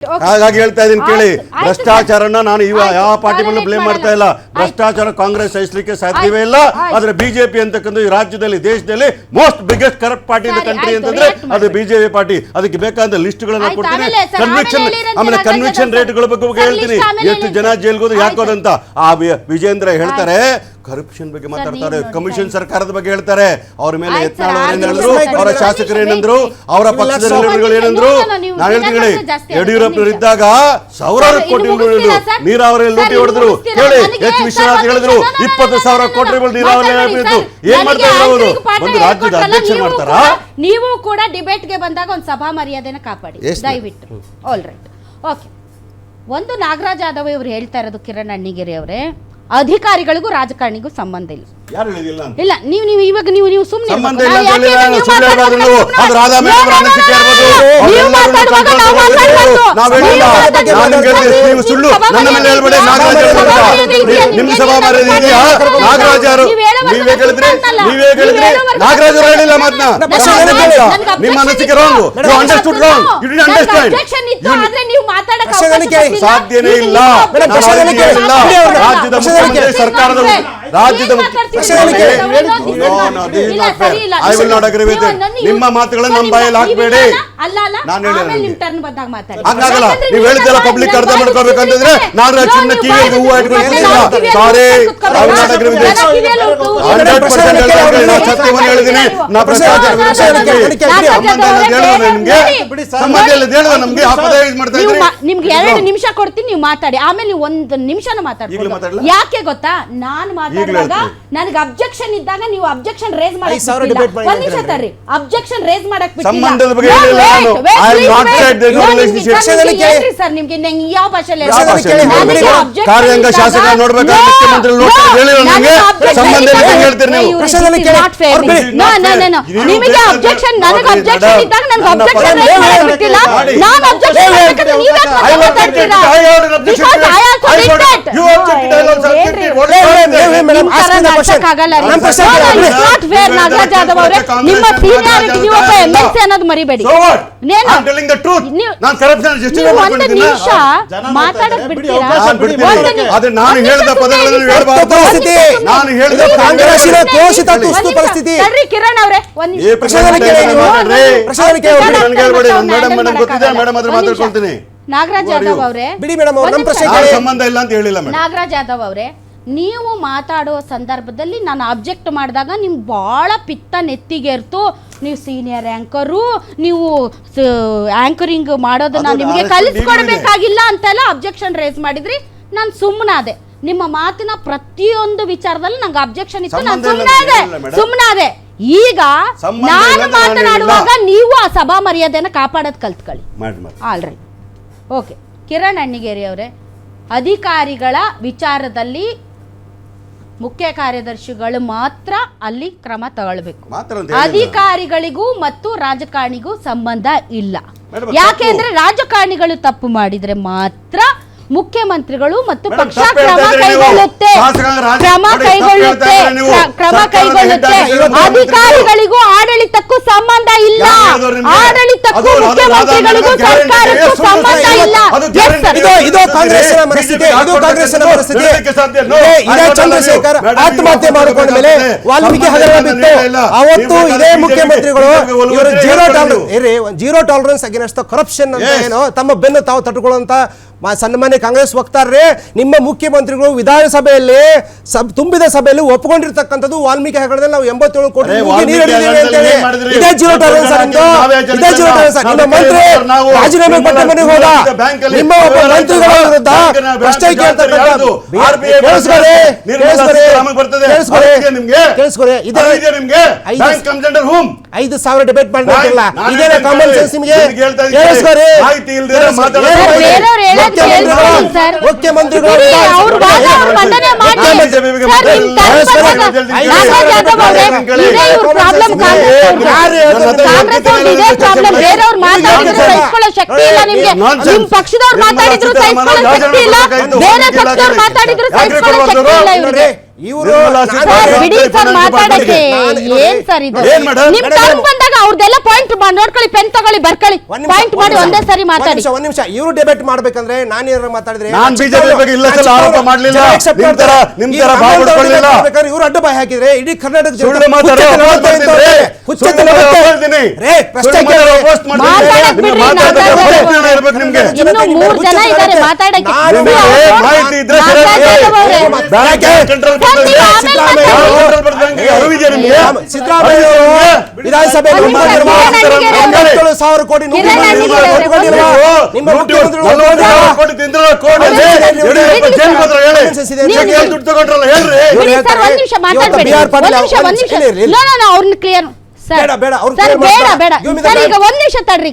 ಹಾಗಾಗಿ ಹೇಳ್ತಾ ಇದೀನಿ ಕೇಳಿ. ಭ್ರಷ್ಟಾಚಾರನ ನಾನು ಯಾವ ಪಾರ್ಟಿ ಮೇಲೆ ಬ್ಲೇಮ್ ಮಾಡ್ತಾ ಇಲ್ಲ. ಭ್ರಷ್ಟಾಚಾರ ಕಾಂಗ್ರೆಸ್ ಸಹಿಸಲಿಕ್ಕೆ ಸಾಧ್ಯವೇ ಇಲ್ಲ. ಆದ್ರೆ ಬಿಜೆಪಿ ಅಂತಕ್ಕಂಥ ಈ ರಾಜ್ಯದಲ್ಲಿ ದೇಶದಲ್ಲಿ most biggest corrupt party in the country ಅಂತಂದ್ರೆ ಅದು ಬಿಜೆಪಿ ಪಾರ್ಟಿ ಅದಕ್ಕೆ ಬೇಕಾದ ಲಿಸ್ಟ್ ಗಳನ್ನ ಕೊಡ್ತೀನಿ. ಕನ್ವಿಕ್ಷನ್ ಆಮೇಲೆ ಕನ್ವಿಕ್ಷನ್ ಸರ್. ರೇಟ್ಗಳ ಬಗ್ಗೆ ಹೇಳ್ತೀನಿ. ಎಷ್ಟು ಜನ. ಜೈಲ್ಗೆ ಹೋದ್ರೆ ಯಾಕೆ ಹೋದಂತ? ಆ ವಿಜೇಂದ್ರ ಹೇಳ್ತಾರೆ. ಕರಪ್ಷನ್ ಬಗ್ಗೆ ಮಾತಾಡ್ತಾರೆ. ಕಮಿಷನ್ ಸರ್ಕಾರದ ಬಗ್ಗೆ ಹೇಳ್ತಾರೆ. ಅವ್ರ ಮೇಲೆ ಸರ್, ಅವರು ಶಾಸಕರು ಏನಂದ್ರು ಅವರ ಪಕ್ಷದ ಏನಂದ್ರು ನಾನು ಹೇಳ್ತೀನಿ ಕೇಳಿ. ಜಾಸ್ತಿ ಆಗುತ್ತೆ, ಯಡಿಯೂರಪ್ಪನವರು ನಿಮಿಷ. ಇದ್ದಾಗ ಸಾವಿರಾರು ಕೋಟಿ ನೀರಾವರಿಯಲ್ಲಿ ನೀರಾವರಿ ಲೂಟಿ ಹೊಡೆದ್ರು. ಹೇಳಿ ಕೇಳಿ ಎಚ್ ವಿಶ್ವನಾಥ್ ಹೇಳಿದ್ರು. ಇಪ್ಪತ್ತು ಸಾವಿರ ನಾನು ಕೋಟಿ ನಾನು ನೀರಾವರಿ. ಏನ್ ಮಾಡ್ತಾ ಅವರು ಒಂದು ರಾಜ್ಯದ ಅಧ್ಯಕ್ಷರು ನೀವು ಕೂಡ- ಡಿಬೇಟ್ಗೆ ಬಂದಾಗ ಒಂದು ಸಭಾ ಮರ್ಯಾದೆನ ಕಾಪಾಡಿ. ದಯವಿಟ್ಟು. ಆಲ್ ರೈಟ್ ಓಕೆ ಒಂದು ನಾಗರಾಜ್ ಯಾದವ್ ಇವ್ರು ಹೇಳ್ತಾ ಇರೋದು ಕಿರಣ್ ಅಣ್ಣಿಗೇರಿ ಅವರೇ ಅಧಿಕಾರಿಗಳಿಗೂ ರಾಜಕಾರಣಿಗೂ ಸಂಬಂಧ ಇಲ್ಲ. ಯಾರು ಹೇಳಿದಿಲ್ಲ ಅಂತ? ಇಲ್ಲ ನೀವು ನೀವು ಇವಾಗ ನೀವು ನೀವು ಸುಮ್ಮನೆ ಸಂಬಂಧ ಇಲ್ಲ ಅಂತ ಹೇಳಿಲ್ಲ, ನಾನು ಸುಳ್ಳು ಹೇಳ್ಬಾರ್ದು ನೀವು. ಅದು ರಾಧಾ ಮೇಡಮ್ ಅವರ ಅನಿಸಿಕೆ ಇರ್ಬೋದು. ನೀವು ಮಾತಾಡುವಾಗ ನಾವು ಮಾಡ್ಬೋದು. ನಾವು ಹೇಳಿಲ್ಲ. ನೀವು ಮಾತಾಡಿ- ನಾನು ನಿಮ್ಗೆ ಹೇಳಿದೆ, ನೀವು ಸುಳ್ಳು ನನ್ನ ಮೇಲೆ ಹೇಳ್ಬೇಡಿ ನಾಗರಾಜ್ ಸಭಾ ಹೇಳ್ಬೇಡ. ಮರ್ಯಾದೆ ನಿಮ್ಮ ಸಭಾ ಮರ್ಯಾದೆ ಇದೆಯಾ ನೀವು ನಾಗರಾಜ್ ಯಾರು ನೀವು ಹೇಳೋವರೆಗೂ ನೀವೇ ಹೇಳಿದ್ರಿ ನೀವೇ ಹೇಳಿದ್ರಿ ನಾಗರಾಜ್ ಅವರು ಹೇಳಿಲ್ಲ ಮಾತನ್ನ ನನ್ನ ಪ್ರಶ್ನೆ objection ಹೇಳಿಲ್ಲ. ನನಗೆ ನಿಮ್ಮ objection ಅನಿಸಿಕೆ ರಾಂಗ್ ಯು ನನಗೆ understood wrong you did understand objection ಇತ್ತು, ಆದ್ರೆ ನೀವು ಮಾತಾಡಕ್ಕೆ ಅವಕಾಶ ಸಾಧ್ಯನೇ ಇಲ್ಲ. ರಾಜ್ಯದ ಮುಖ್ಯಮಂತ್ರಿ. ಸರ್ಕಾರದ ರಾಜ್ಯದ ಐ with ನೀವು it. ನನ್ನ- ನಿಮ್ಮ ಮಾತುಗಳನ್ನ ನಮ್ಮ ಬಾಯಲ್ಲಿ ಹಾಕಬೇಡಿ. ಹಾಕ್ಬೇಡಿ. ಅಲ್ಲ ಅಲ್ಲ ನಾನು ಹೇಳಿದೆ ಆಮೇಲೆ ಟರ್ನ್ ಬಂದಾಗ ಮಾತಾಡಿ. ಹಂಗಾಗಲ್ಲ. ನೀವು ಹೇಳಿದ್ದೆಲ್ಲ ಪಬ್ಲಿಕ್ ಅರ್ಥ ಮಾಡ್ಕೋಬೇಕಂತಂದ್ರೆ ನಾನು ಚಿನ್ನ ಸುಮ್ಮನೆ ಕಿವಿಯಲ್ಲಿ ಹೂವು ಕೂತ್ಕೊಂಡ್ರೆ ಸಾರಿ ಐ ನಾನು ನಾಟ್ ಅಗ್ರಿ ಉಂಟು. ಹಂಡ್ರೆಡ್ ಪರ್ಸೆಂಟ್ ಸತ್ಯವನ್ನು ಹೇಳಿದ್ದೀನಿ ನಾ ನಿಮ್ಗೆ. ಬಿಡಿ ಸಂಬಂಧ ಇಲ್ಲ ಅಂತ ಹೇಳಿದ ನಮ್ಗೆ ಅಪದೈಸ್ ಮಾಡ್ತಾ ಇದ್ರಿ. ನಿಮ್ಗೆ ಎರಡು ನಿಮಿಷ ಕೊಡ್ತೀನಿ ನೀವು ಮಾತಾಡಿ. ಆಮೇಲೆ ನೀವು ಒಂದು ನಿಮಿಷನ ಮಾತಾಡಿ ಯಾಕೆ ಗೊತ್ತಾ ನಾನು ಮಾತಾಡುವಾಗ ಹೇಳ್ತೀನಿ. ನನಗೆ ಅಬ್ಜೆಕ್ಷನ್ ಇದ್ದಾಗ ನೀವು ಅಬ್ಜೆಕ್ಷನ್ ರೇಸ್ ಮಾಡಕ್ ಐದ್ ಸಾವಿರ ಬಿಟ್ಟಿಲ್ಲ. debate ಮಾಡಿ ಒಂದ್ ನಿಮಿಷ ಅಂತ ತರ್ರಿ ಅಬ್ಜೆಕ್ಷನ್ ರೇಸ್ ಮಾಡಕ್ ಬಿಟ್ಟಿಲ್ಲ. ಸಂಬಂಧದ ಬಗ್ಗೆ No, ಹೇಳಿಲ್ಲ wait, ನಾನು. wait, I am please not wait. said there is no No, relationship. ನಿಮ್ಗೆ ಪ್ರಶ್ನೆಗಳು ಕೇಳಿ. ಹೇಳ್ರಿ ಸರ್ ನಿಮ್ಗೆ ನಂಗೆ ಯಾವ ಭಾಷೆಯಲ್ಲಿ ಯಾವ ಹೇಳ್ಬೇಕು? ಭಾಷೆಯಲ್ಲಿ ನನಗೆ ಹೇಳ್ಬೇಕು? objection ಕಾರ್ಯಾಂಗ ಇದ್ದಾಗ- ಶಾಸಕ ನೋಡ್ಬೇಕಾದ್ರೆ No, ಮುಖ್ಯಮಂತ್ರಿ ನೋಡ್ತಾರೆ no, ಹೇಳಿಲ್ಲ ನನಗೆ ನನಗೆ. objection ಸಂಬಂಧ ಇಲ್ಲ ಇದ್ದಾಗ- ಅಂತ ಹೇಳ್ತೀರಿ ನೀವು. ಅಯ್ಯೋ, this ಪ್ರಶ್ನೆಗಳು is ಕೇಳಿ. not fair. ಅವ್ರು ಬಿಡಿ. No, no, no, no. ನೀವು ನಿಮಗೆ ಬೇಕಾದ್ರೆ objection ನನಗೆ ನೋಡಿ, objection madam, ಇದ್ದಾಗ ನನಗೆ ನನ್ನ objection ಪರ raise ಮಾಡಕ್ ಮಾಡಿ. ಬಿಟ್ಟಿಲ್ಲ ಮಾಡಿ. ನಾನು objection ಹೇಳಿ. ಮಾಡ್ಬೇಕಾದ್ರೆ ನೀವು ಯಾಕೆ I want ಮಾತಾಡ್ತೀರಾ? objected. I heard an objection Because to I it. also Nagaraj Yadav ಅವರೇ. ನಿಮ್ಮ ಸೀನಿಯಾರಿಟಿ ನೀವು ಒಬ್ಬ ಎಂ ಎಲ್ ಸಿ ಅನ್ನೋದು ಮರಿಬೇಡಿ. ಒಂದು? ನಿಮಿಷ ಮಾತಾಡಕ್ ಬಿಡ್ತೀರಾ? ನಾನು ಹೇಳಿದ ಪದಗಳನ್ನು ಪರಿಸ್ಥಿತಿ. ಕಾಂಗ್ರೆಸ್ಸಿನ ಘೋಷಿತ ಕಿರಣ್ ಅವರೇ ಒಂದ್ ಮೇಡಮ್ ಗೊತ್ತಿದೆ. ಮೇಡಮ್ ಮಾತಾಡ್ಕೊಳ್ತೀನಿ ನಾಗರಾಜ್ ಯಾದವ್ ಅವರೇ? ಬಿಡಿ ಮೇಡಮ್ ಅವ್ರು ನಮ್ಮ ಪ್ರಶ್ನೆ. ಸಂಬಂಧ ಇಲ್ಲ ಅಂತ ಹೇಳಿಲ್ಲ ನಾಗರಾಜ್ ಯಾದವ್ ಅವರೇ ನೀವು ಮಾತಾಡುವ ಸಂದರ್ಭದಲ್ಲಿ ನಾನು ಅಬ್ಜೆಕ್ಟ್ ಮಾಡಿದಾಗ ನಿಮ್ಗೆ ಭಾಳ ಪಿತ್ತ ನೆತ್ತಿಗೇರ್ತು ನೀವು ಸೀನಿಯರ್ ಆ್ಯಂಕರು ನೀವು ಆ್ಯಂಕರಿಂಗ್ ಮಾಡೋದನ್ನ ನಿಮಗೆ ಕಲಿಸ್ಕೊಡ್ಬೇಕಾಗಿಲ್ಲ ಅಂತೆಲ್ಲ ಅಬ್ಜೆಕ್ಷನ್ ರೇಸ್ ಮಾಡಿದ್ರಿ. ನಾನು ಸುಮ್ಮನಾದೆ ನಿಮ್ಮ ಮಾತಿನ ಪ್ರತಿಯೊಂದು ವಿಚಾರದಲ್ಲಿ ನಂಗೆ ಅಬ್ಜೆಕ್ಷನ್ ಇತ್ತು. ನಾನು ಸುಮ್ಮನಾದೆ ಸುಮ್ಮನಾದೆ ಈಗ ನಾನು ಮಾತನಾಡುವಾಗ ನೀವು ಆ ಸಭಾ ಮರ್ಯಾದೆನ ಕಾಪಾಡೋದು ಕಲ್ತ್ಕೊಳ್ಳಿ. All right okay Kiran Annigeri ಅವರೇ ಅಧಿಕಾರಿಗಳ ವಿಚಾರದಲ್ಲಿ ಮುಖ್ಯ ಕಾರ್ಯದರ್ಶಿಗಳು ಮಾತ್ರ ಅಲ್ಲಿ ಕ್ರಮ ತಗೊಳ್ಬೇಕು. ಮಾತ್ರ ಅಂತ ಹೇಳಿಲ್ಲ. ಅಧಿಕಾರಿಗಳಿಗೂ ಮತ್ತು ರಾಜಕಾರಣಿಗೂ ಸಂಬಂಧ ಇಲ್ಲ. ಮೇಡಮ್, ಯಾಕೆಂದ್ರೆ ರಾಜಕಾರಣಿಗಳು ತಪ್ಪು ಮಾಡಿದ್ರೆ ಮಾತ್ರ ಮುಖ್ಯಮಂತ್ರಿಗಳು ಮತ್ತು ಪಕ್ಷ ಕ್ರಮ ಕೈಗೊಳ್ಳುತ್ತೆ. ಕ್ರಮ ಕೈಗೊಳ್ಳುತ್ತೆ. ಕ್ರಮ ಕೈಗೊಳ್ಳುತ್ತೆ. ಅಧಿಕಾರಿಗಳಿಗೂ ಆಡಳಿತಕ್ಕೂ ಸಂಬಂಧ ಇಲ್ಲ. ಆಡಳಿತಕ್ಕೂ ಮುಖ್ಯಮಂತ್ರಿಗಳಿಗೂ ಸರ್ಕಾರಕ್ಕೂ ಸಂಬಂಧ ಇಲ್ಲ. ಇದು. ಚಂದ್ರಶೇಖರ್ ಆತ್ಮಹತ್ಯೆ ಮಾಡಿಕೊಂಡ ಮೇಲೆ ವಾಲ್ಮೀಕಿ ಹಗರಣ ಬಿತ್ತು ಅವತ್ತು ಇದೇ ಮುಖ್ಯಮಂತ್ರಿಗಳು ಇವರು zero tolerance zero tolerance against corruption ಅಂತ. ಏನೋ ತಮ್ಮ ಬೆನ್ನು ತಾವು ತಟ್ಟುಕೊಳ್ಳುವಂತ ಸನ್ಮಾನ್ಯ ಕಾಂಗ್ರೆಸ್ ವಕ್ತಾರರೇ ನಿಮ್ಮ ಮುಖ್ಯಮಂತ್ರಿಗಳು ವಿಧಾನಸಭೆಯಲ್ಲಿ ಸಬ್ ತುಂಬಿದ ಸಭೆಯಲ್ಲಿ ಒಪ್ಪಿಕೊಂಡಿರ್ತಕ್ಕಂಥದ್ದು ವಾಲ್ಮೀಕಿ ಹಗರಣದಲ್ಲಿ ನಾವು ಎಂಬತ್ತೇಳು ಕೋಟಿ ಇದೇ ಜೀರೋ ಜನ ಇದೇ ಜೀರೋ ಜನ ನಿಮ್ಮ ಮಂತ್ರಿ ರಾಜೀನಾಮೆ ಕೊಟ್ಟ ಮನೆಗೆ ಹೋದ. ನಿಮ್ಮ ಒಬ್ಬ? ಮಂತ್ರಿಗಳ ವಿರುದ್ಧ ಪ್ರಶ್ನೆ ನಿಮ್ಗೆ ಐದು- ಸಾವಿರ ಡಿಬೇಟ್ ಮಾಡಿಲ್ಲ ಇದೇನ ಕಾಮನ್ ಸೆನ್ಸ್ ನಿಮಗೆ? ಕೇಳಿಸ್ಕೊಳ್ಳಿ. ಮಾತಾಡೋದು ಮುಖ್ಯಮಂತ್ರಿಗಳು ಶಕ್ತಿ ಇಲ್ಲ ನಿಮ್ಗೆ. ನಿಮ್ ಪಕ್ಷದವ್ರು ಮಾತಾಡಿದ್ರು ಸಹಿಸ್ಕೊಳ್ಳೋ ಶಕ್ತಿ ಇಲ್ಲ. ಬೇರೆ ಪಕ್ಷದವ್ರು ಮಾತಾಡಿದ್ರು ಸಹಿಸ್ಕೊಳ್ಳೋ ಶಕ್ತಿ ಇಲ್ಲ ಇವ್ರಿಗೆ. ಇವ್ರು ಬಿಡಿ ಸರ್ ಮಾತಾಡಕ್ಕೆ. ಏನ್ ಸರ್ ಇದು? ನಿಮ್ ಮೇಡಮ್, ಬಂದಾಗ ಅವ್ರದ್ದೆಲ್ಲ ಪಾಯಿಂಟ್ ನೋಡ್ಕೊಳ್ಳಿ ಪೆನ್ ತಗೊಳ್ಳಿ ಬರ್ಕೊಳ್ಳಿ. ಒಂದ್ ಪಾಯಿಂಟ್ ಮಾಡಿ ಒಂದೇ ಸರಿ ಒಂದ್ ಮಾತಾಡಿ. ನಿಮಿಷ, ಒಂದ್ ನಿಮಿಷ. ಇವರು ಡಿಬೇಟ್ ಮಾಡ್ಬೇಕಂದ್ರೆ ನಾನು ಏನಾರ ಮಾತಾಡಿದ್ರೆ ನಾನ್ ಬಗ್ಗೆ ಇಲ್ಲ ಸಲ ಆರೋಪ ಮಾಡ್ಲಿಲ್ಲ. ನಿಮ್ ತರ- ನಿಮ್ ತರ ಬಾಯ್ ಬಿಡ್ಕೊಳ್ಳಿಲ್ಲ. ಇವರು ಅಡ್ಡ ಬಾಯ್ ಹಾಕಿದ್ರೆ ಇಡೀ ಕರ್ನಾಟಕ ಸುಳ್ಳು ಮಾತಾಡೋ ಹುಚ್ಚೆತ್ತನ ಹೇಳ್ತೀನಿ. ರೇ, ಪ್ರಶ್ನೆ ಮಾಡ್ತೀನಿ. ಮಾತಾಡಕ್ಕೆ. ನಿಮಗೆ. ಇನ್ನು ಮೂರ್ ಜನ ಇದ್ದಾರೆ ಮಾತಾಡಕ್ಕೆ ಮಾಹಿತಿ ಇದ್ರೆ ಕಂಟ್ರೋಲ್ ಸಿದ್ದರಾಮಯ್ಯ ವಿಧಾನಸಭೆಯಲ್ಲಿ ಸಾವಿರ ಕೋಟಿ ಅವ್ರನ್ನ ಕ್ಲಿಯರ್ ಸರ್ ಬೇಡ, ಬೇಡ, ಬೇಡ ಈಗ ಒಂದ್ ನಿಮಿಷ ತಡ್ರಿ